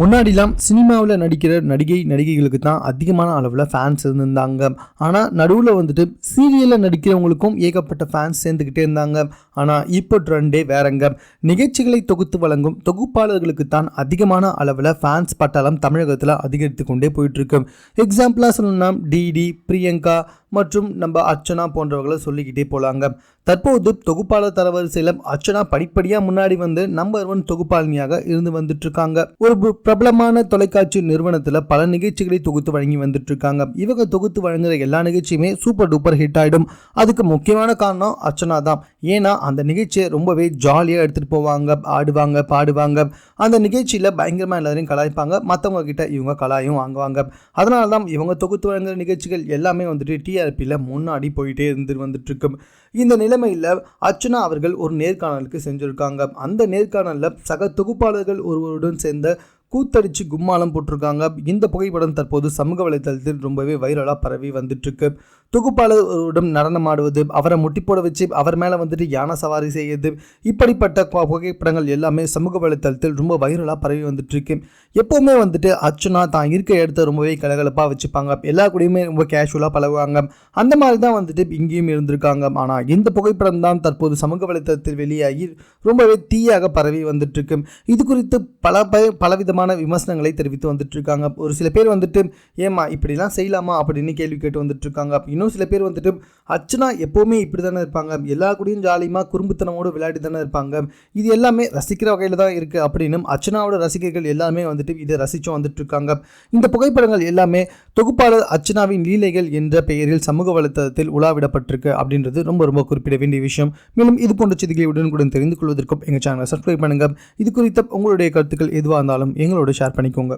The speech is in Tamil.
முன்னாடிலாம் சினிமாவில் நடிக்கிற நடிகை நடிகைகளுக்கு தான் அதிகமான அளவில் ஃபேன்ஸ் இருந்திருந்தாங்க. ஆனால் நடுவில் வந்துட்டு சீரியலில் நடிக்கிறவங்களுக்கும் ஏகப்பட்ட ஃபேன்ஸ் சேர்ந்துக்கிட்டே இருந்தாங்க. ஆனால் இப்போ ட்ரெண்டே வேறங்க. நிகழ்ச்சிகளை தொகுத்து வழங்கும் தொகுப்பாளர்களுக்கு தான் அதிகமான அளவில் ஃபேன்ஸ் பட்டாளம் தமிழகத்தில் அதிகரித்து கொண்டே போயிட்டுருக்கு. எக்ஸாம்பிளாக சொல்லணும்னா டிடி பிரியங்கா மற்றும் நம்ம அர்ச்சனா போன்றவர்களை சொல்லிக்கிட்டே போகலாங்க தற்போது தொகுப்பாளர் தரவரிசையில் அர்ச்சனா படிப்படியாக முன்னாடி வந்து நம்பர் ஒன் தொகுப்பாளினியாக இருந்து வந்துட்டு இருக்காங்க ஒரு பு- பிரபலமான தொலைக்காட்சி நிறுவனத்தில் பல நிகழ்ச்சிகளை தொகுத்து வழங்கி வந்துட்டு இருக்காங்க இவங்க தொகுத்து வழங்குற எல்லா நிகழ்ச்சியுமே சூப்பர் டூப்பர் ஹிட் ஆகிடும் அதுக்கு முக்கியமான காரணம் அர்ச்சனா தான். ஏன்னா அந்த நிகழ்ச்சியை ரொம்பவே ஜாலியாக எடுத்துகிட்டு போவாங்க ஆடுவாங்க பாடுவாங்க. அந்த நிகழ்ச்சியில் பயங்கரமாக எல்லாரையும் கலாய்ப்பாங்க. மற்றவங்க கிட்ட இவங்க கலாயும் வாங்குவாங்க. அதனால தான் இவங்க தொகுத்து வழங்குற நிகழ்ச்சிகள் எல்லாமே வந்துட்டு டி டிஆர்பியில் முன்னாடி போயிட்டே இருந்து வந்துட்டுருக்கு இந்த நிலைமையில் அர்ச்சனா அவர்கள் ஒரு நேர்காணலுக்கு செஞ்சுருக்காங்க அந்த நேர்காணலில் சக தொகுப்பாளர்கள் ஒருவருடன் சேர்ந்த கூத்தடிச்சு கும்மாலம் போட்டிருக்காங்க. இந்த புகைப்படம் தற்போது சமூக வலைதளத்தில் ரொம்பவே வைரலாக பரவி வந்துட்டுருக்கு தொகுப்பாளருடன் நடனம் ஆடுவது அவரை முட்டி போட வச்சு அவர் மேலே வந்துட்டு யானை சவாரி செய்யுது இப்படிப்பட்ட புகைப்படங்கள் எல்லாமே சமூக வலைத்தளத்தில் ரொம்ப வைரலாக பரவி வந்துட்டுருக்கு. எப்போவுமே வந்துட்டு அர்ச்சனா தான் இருக்க இடத்த ரொம்பவே கலகலப்பாக வச்சுப்பாங்க. எல்லா கூடயுமே ரொம்ப கேஷுவலாக பழகுவாங்க. அந்த மாதிரி தான் வந்துட்டு இங்கேயும் இருந்திருக்காங்க. ஆனால் இந்த புகைப்படம் தான் தற்போது சமூக வலைத்தளத்தில் வெளியாகி ரொம்பவே தீயாக பரவி வந்துட்டு இருக்கு இது குறித்து பல ப பலவிதமான விமர்சனங்களை தெரிவித்து வந்துட்டு இருக்காங்க ஒரு சில பேர் வந்துட்டு ஏமா இப்படிலாம் செய்யலாமா? அப்படின்னு கேள்வி கேட்டு வந்துட்டு இருக்காங்க இன்னும் சில பேர் வந்துட்டு அர்ச்சனா எப்போவுமே இப்படி தானே இருப்பாங்க. எல்லா கூடயும் ஜாலியமாக குறும்புத்தனமோடு விளையாடி தானே இருப்பாங்க. இது எல்லாமே ரசிக்கிற வகையில் தான் இருக்குது அப்படின்னு அர்ச்சனாவோட ரசிகர்கள் எல்லாமே வந்துட்டு இதை ரசித்து வந்துட்டு இருக்காங்க இந்த புகைப்படங்கள் எல்லாமே தொகுப்பாளர் அர்ச்சனாவின் லீலைகள் என்ற பெயரில் சமூக வலைத்தளத்தில் உலாவிடப்பட்டிருக்கு அப்படின்றது ரொம்ப ரொம்ப குறிப்பிட வேண்டிய விஷயம். மேலும் இது போன்ற செய்திகளை உடனுக்குடன் தெரிந்து கொள்வதற்கும் எங்கள் சேனலை சப்ஸ்கிரைப் பண்ணுங்கள் இது குறித்த உங்களுடைய கருத்துக்கள் எதுவாக இருந்தாலும் எங்களோட ஷேர் பண்ணிக்கோங்க.